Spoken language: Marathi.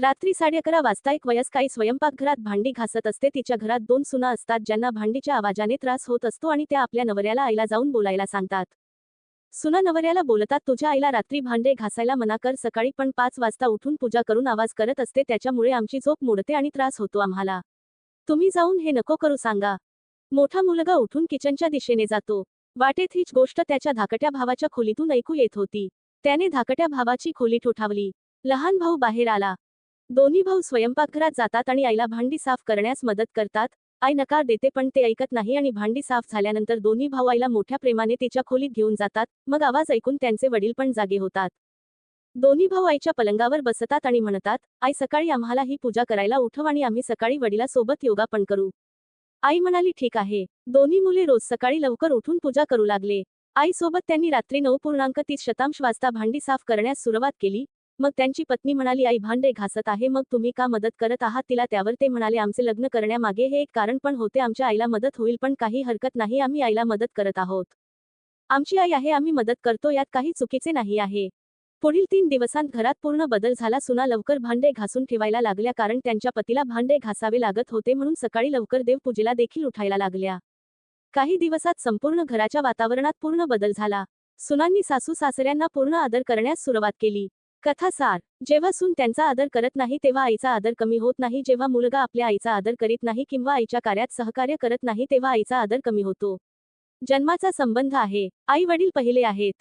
रात्री साडे अकरा वाजता एक वयस्काई स्वयंपाकघरात भांडी घासत असते. तिच्या घरात दोन सुना असतात ज्यांना भांडीच्या आवाजाने त्रास होत असतो आणि त्या आपल्या नवऱ्याला आईला जाऊन बोलायला सांगतात. सुना नवऱ्याला बोलतात तुझ्या आईला रात्री भांडे घासायला मना कर. सकाळी पण पाच वाजता उठून पूजा करून आवाज करत असते. त्याच्यामुळे आमची झोप मोडते आणि त्रास होतो आम्हाला. तुम्ही जाऊन हे नको करू सांगा. मोठा मुलगा उठून किचनच्या दिशेने जातो. वाटेत हीच गोष्ट त्याच्या धाकट्या भावाच्या खोलीतून ऐकू येत होती. त्याने धाकट्या भावाची खोली ठोठावली. लहान भाऊ बाहेर आला. दोन्ही भाऊ स्वयंपाकघरात जातात आणि आईला भांडी साफ करण्यास मदत करतात. आई नकार देते पण ते ऐकत नाही आणि भांडी साफ झाल्यानंतर दोन्ही भाऊ आईला मोठ्या प्रेमाने तिच्या खोलीत घेऊन जातात. मग आवाज ऐकून त्यांचे वडील पण जागे होतात. दोन्ही भाऊ आईच्या पलंगावर बसतात आणि म्हणतात आई सकाळी आम्हाला ही पूजा करायला उठव आणि आम्ही सकाळी वडिला सोबत योगा पण करू. आई म्हणाली ठीक आहे. दोन्ही मुले रोज सकाळी लवकर उठून पूजा करू लागले. आईसोबत त्यांनी रात्री नऊ पूर्णांक तीस शतांश वाजता भांडी साफ करण्यास सुरुवात केली. मग त्यांची पत्नी म्हणाली आई भांडे घासत आहे मग तुम्ही का मदत करत आहात? तिला त्यावर ते म्हणाले आमचे लग्न करण्यामागे हे एक कारण पण होते आमच्या आईला मदत होईल पण काही हरकत नाही आम्ही आईला मदत करत आहोत. आमची आई आहे आम्ही मदत करतो यात काही चुकीचे नाही आहे. पुढील तीन दिवसांत घरात पूर्ण बदल झाला सुना लवकर भांडे घासून ठेवायला लागल्या कारण त्यांच्या पतीला भांडे घासावे लागत होते म्हणून सकाळी लवकर देवपूजेला देखील उठायला लागल्या. काही दिवसात संपूर्ण घराच्या वातावरणात पूर्ण बदल झाला. सुनांनी सासू सासऱ्यांना पूर्ण आदर करण्यास सुरुवात केली. कथासार जेव्हा सून त्यांचा आदर करत नाही तेव्हा आईचा आदर कमी होत नाही. जेव्हा मुलगा आपल्या आईचा आदर करीत नाही किंवा आईच्या कार्यात सहकार्य करत नाही तेव्हा आईचा आदर कमी होतो. जन्माचा संबंध आहे. आई वडील पहिले आहेत.